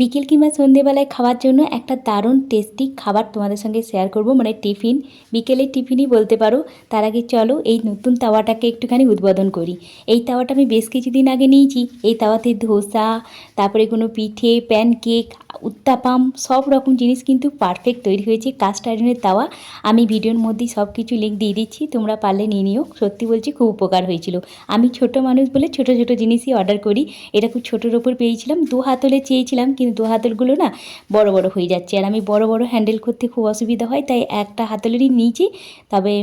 বিকেল কিংবা সন্ধেবেলায় খাওয়ার জন্য একটা দারুণ টেস্টি খাবার তোমাদের সঙ্গে শেয়ার করব মানে টিফিন। বিকেলের টিফিনই বলতে পারো। তার আগে চলো, এই নতুন তাওয়াটাকে একটুখানি উদ্বোধন করি। এই তাওয়াটা আমি বেশ কিছুদিন আগে নিয়েছি। এই তাওয়াতে ধোসা, তারপরে কোনো পিঠে প্যানকেক উত্তাপাম, সব রকম জিনিস কিন্তু পারফেক্ট তৈরি হয়েছে কাস্ট আয়রনের তাওয়া। আমি ভিডিওর মধ্যেই সব কিছু লিঙ্ক দিয়ে দিচ্ছি, তোমরা পারলে নিয়ে নিও। সত্যি বলছি, খুব উপকার হয়েছিল। আমি ছোট মানুষ বলে ছোট ছোট জিনিসই অর্ডার করি। এটা খুব ছোটোর ওপর পেয়েছিলাম, দু হাতলে চেয়েছিলাম, কিন্তু দু হাতলগুলো না বড় বড় হয়ে যাচ্ছে। আর আমি বড় বড় হ্যান্ডেল করতে খুব অসুবিধা হয়, তাই একটা হাতলেরই নিয়েছি। তবে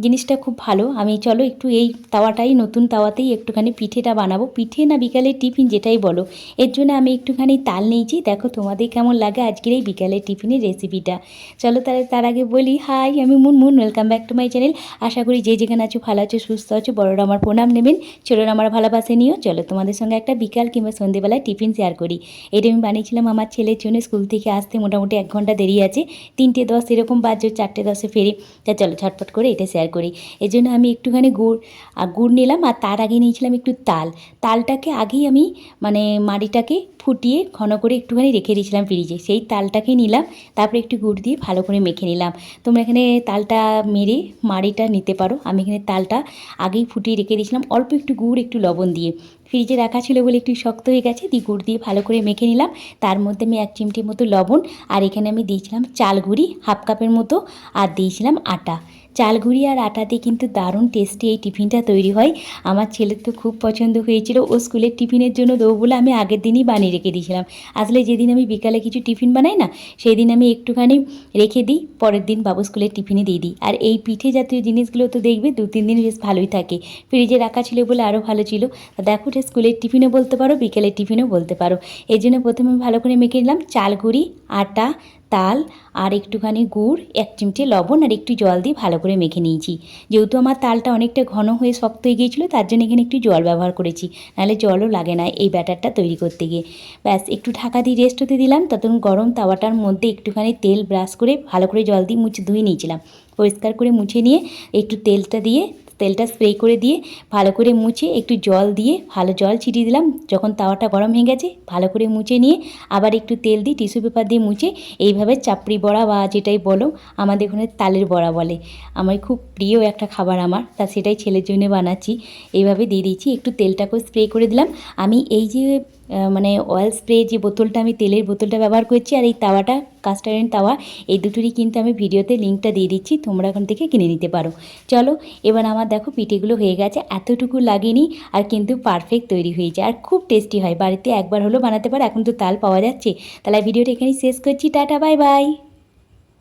জিনিসটা খুব ভালো। আমি চলো একটু এই তাওয়াটাই, নতুন তাওয়াতেই একটুখানি পিঠেটা বানাবো। পিঠে না বিকালের টিফিন যেটাই বলো, এর জন্য আমি একটুখানি তাল নিয়েছি। দেখো তোমাদের কেমন লাগে আজকের এই বিকালের টিফিনের রেসিপিটা চলো তাহলে তার আগে বলি, হাই, আমি Munmun. Welcome back to my channel আশা করি যে যেখানে আছো, ভালো আছো, সুস্থ আছো, বড়রা আমার প্রণাম নেবেন। ছোটরা আমার ভালোবাসে নিও চলো তোমাদের সঙ্গে একটা বিকাল কিংবা সন্ধেবেলায় টিফিন শেয়ার করি। এটা আমি বানিয়েছিলাম আমার ছেলের জন্য স্কুল থেকে আসতে। মোটামুটি এক ঘণ্টা দেরি আছে। তিনটে দশ এরকম বাজে, চারটে দশে ফেরি। তা চলো, ঝটপট করে এটা শেয়ার করি। এই জন্য আমি একটুখানি গুড়, আর গুড় নিলাম, আর তার আগে নিয়েছিলাম একটু তাল। তালটাকে আগেই আমি মানে মাড়িটাকে ফুটিয়ে ঘন করে একটুখানি রেখে দিয়েছিলাম ফ্রিজে সেই তালটাকে নিলাম, তারপরে একটু গুড় দিয়ে ভালো করে মেখে নিলাম। তোমরা এখানে তালটা মেরে মাড়িটা নিতে পারো। আমি এখানে তালটা আগেই ফুটিয়ে রেখে দিয়েছিলাম, অল্প একটু গুড়, একটু লবণ দিয়ে। ফ্রিজে রাখা ছিল বলে একটু শক্ত হয়ে গেছে, দিয়ে গুড় দিয়ে ভালো করে মেখে নিলাম। তার মধ্যে আমি এক চিমটির মতো লবণ, আর এখানে আমি দিয়েছিলাম চাল গুঁড়ি, হাফ কাপের মতো, আর দিয়েছিলাম আটা। চাল গুঁড়ি আর আটা দিয়ে কিন্তু দারুণ টেস্টি এই টিফিনটা তৈরি হয়। আমার ছেলের তো খুব পছন্দ হয়েছিল, ও স্কুলের টিফিনের জন্য দেবো বলে আমি আগের দিনই বানিয়ে রেখে দিয়েছিলাম। আসলে যেদিন আমি বিকালে কিছু টিফিন বানাই না সেই দিন আমি একটুখানি রেখে দিই, পরের দিন বাবু স্কুলের টিফিনে দিয়ে দিই। আর এই পিঠে জাতীয় জিনিসগুলো তো দেখবে, দু তিন দিন বেশ ভালোই থাকে। ফ্রিজে রাখা ছিল বলে আরও ভালো ছিল। দেখো এটা স্কুলের টিফিনও বলতে পারো, বিকেলের টিফিনও বলতে পারো। এই জন্য প্রথমে ভালো করে মেখে নিলাম চাল গুঁড়ি আটা, তাল আর একটুখানি গুড়, এক চিমটে লবণ আর একটু জল দিয়ে ভালো করে মেখে নিয়েছি। যেহেতু আমার তালটা অনেকটা ঘন হয়ে শক্ত হয়ে গিয়েছিল, তার জন্য এখানে একটু জল ব্যবহার করেছি। নাহলে জলও লাগে না এই ব্যাটারটা তৈরি করতে গিয়ে। ব্যাস, একটু ঢাকা দিয়ে রেস্ট হতে দিলাম। ততক্ষণ গরম তাওয়াটার মধ্যে একটুখানি তেল ব্রাশ করে ভালো করে জল দিয়ে মুছে ধুয়ে নিয়েছিলাম। পরিষ্কার করে মুছে নিয়ে একটু তেলটা দিয়ে তেলটা স্প্রে করে দিয়ে ভালো করে মুছে একটু জল দিয়ে ভালো জল ছিটিয়ে দিলাম। যখন তাওয়াটা গরম হয়ে গেছে, ভালো করে মুছে নিয়ে আবার একটু তেল দিয়ে টিস্যু পেপার দিয়ে মুছে এইভাবে চাপড়ি বড়া বা যেটাই বলো, আমাদের ওখানে তালের বড়া বলে। আমার খুব প্রিয় একটা খাবার আমার, তা সেটাই ছেলের জন্য বানাচ্ছি। এইভাবে দিয়ে দিয়েছি, একটু তেলটাকেও স্প্রে করে দিলাম। আমি এই যে মানে অয়েল স্প্রে যে বোতলটা আমি তেলের বোতলটা ব্যবহার করছি আর এই তাওয়াটা কাস্টারের তাওয়া, এই দুটোরই কিন্তু আমি ভিডিওতে লিঙ্কটা দিয়ে দিচ্ছি, তোমরা ওখান থেকে কিনে নিতে পারো। চলো, এবার আমার দেখো পিঠেগুলো হয়ে গেছে, এতটুকু লাগেনি আর কিন্তু পারফেক্ট তৈরি হয়েছে। আর খুব টেস্টি হয়, বাড়িতে একবার হলো বানাতে পারো, এখন তো তাল পাওয়া যাচ্ছে। তাহলে ভিডিওটা এখানেই শেষ করছি, টাটা বাই বাই